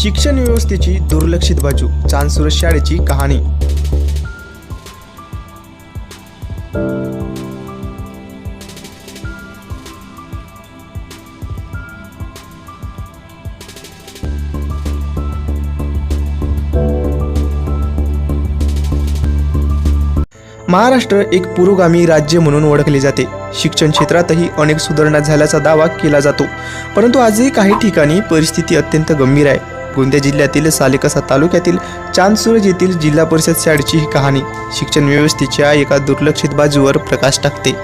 शिक्षण व्यवस्थेची दुर्लक्षित बाजू चांदसुरत शाळेची कहाणी. महाराष्ट्र एक पुरोगामी राज्य म्हणून ओळखले जाते. शिक्षण क्षेत्रातही अनेक सुधारणा झाल्याचा दावा केला जातो. परंतु आजही काही ठिकाणी परिस्थिती अत्यंत गंभीर आहे. गोंदिया जिल्ह्यातील सालेकसा तालुक्यातील चांदसूरज येथील जिल्हा परिषद शाळेची ही कहाणी शिक्षण व्यवस्थेच्या एका दुर्लक्षित बाजूवर प्रकाश टाकते.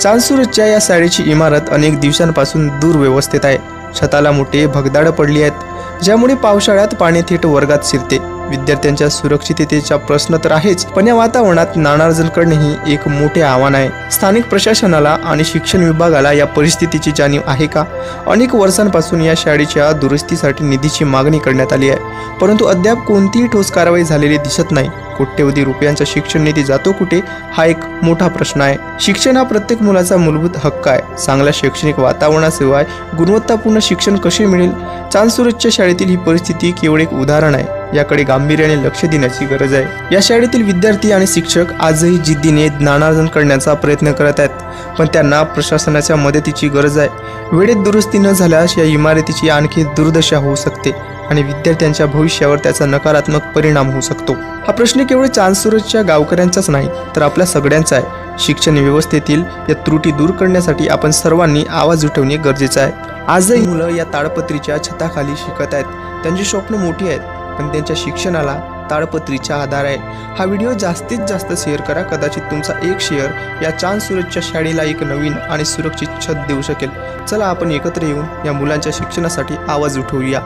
चांदसूरजच्या या शाळेची इमारत अनेक दिवसांपासून दुर्व्यवस्थित आहे. छताला मोठे भगदाड पडली आहेत ज्यामुळे पावसाळ्यात पाणी थेट वर्गात शिरते. विद्यार्थ्यांच्या सुरक्षिततेचा प्रश्न तर आहेच पण या वातावरणात नाणार्जन करणे ही एक मोठे आव्हान आहे. स्थानिक प्रशासनाला आणि शिक्षण विभागाला या परिस्थितीची जाणीव आहे का? अनेक वर्षांपासून या शाळेच्या दुरुस्तीसाठी निधीची मागणी करण्यात आली आहे परंतु अद्याप कोणतीही ठोस कारवाई झालेली दिसत नाही. कोट्यवधी रुपयांचा शिक्षण निधी जातो कुठे? हा एक मोठा प्रश्न आहे. शिक्षण हा प्रत्येक मुलाचा मूलभूत हक्क आहे. चांगल्या शैक्षणिक वातावरणाशिवाय गुणवत्तापूर्ण शिक्षण कसे मिळेल? चांदसुरतच्या शाळेतील ही परिस्थिती केवळ एक उदाहरण आहे. याकडे गांभीर्याने लक्ष देण्याची गरज आहे. या शाळेतील विद्यार्थी आणि शिक्षक आजही जिद्दीने ज्ञानार्जन करण्याचा प्रयत्न करत आहेत. पण त्यांना प्रशासनाच्या मदतीची गरज आहे. वेळेत दुरुस्ती न झाल्यास या इमारतीची आणखी दुर्दशा होऊ शकते. आणि विद्यार्थ्यांच्या भविष्यावर त्याचा नकारात्मक परिणाम होऊ शकतो. हा प्रश्न केवळ चांदसुरजच्या गावकऱ्यांचाच नाही तर आपल्या सगळ्यांचा आहे. शिक्षण व्यवस्थेतील या त्रुटी दूर करण्यासाठी आपण सर्वांनी आवाज उठवणे गरजेचं आहे. आजही मुलं या ताडपत्रीच्या छताखाली शिकत आहेत. त्यांची स्वप्न मोठी आहेत पण त्यांच्या शिक्षणाला ताडपत्रीचा आधार आहे. हा व्हिडिओ जास्तीत जास्त शेअर करा. कदाचित तुमचा एक शेअर या चांद सूरजच्या शाळेला एक नवीन आणि सुरक्षित छत देऊ शकेल. चला आपण एकत्र येऊन या मुलांच्या शिक्षणासाठी आवाज उठवूया.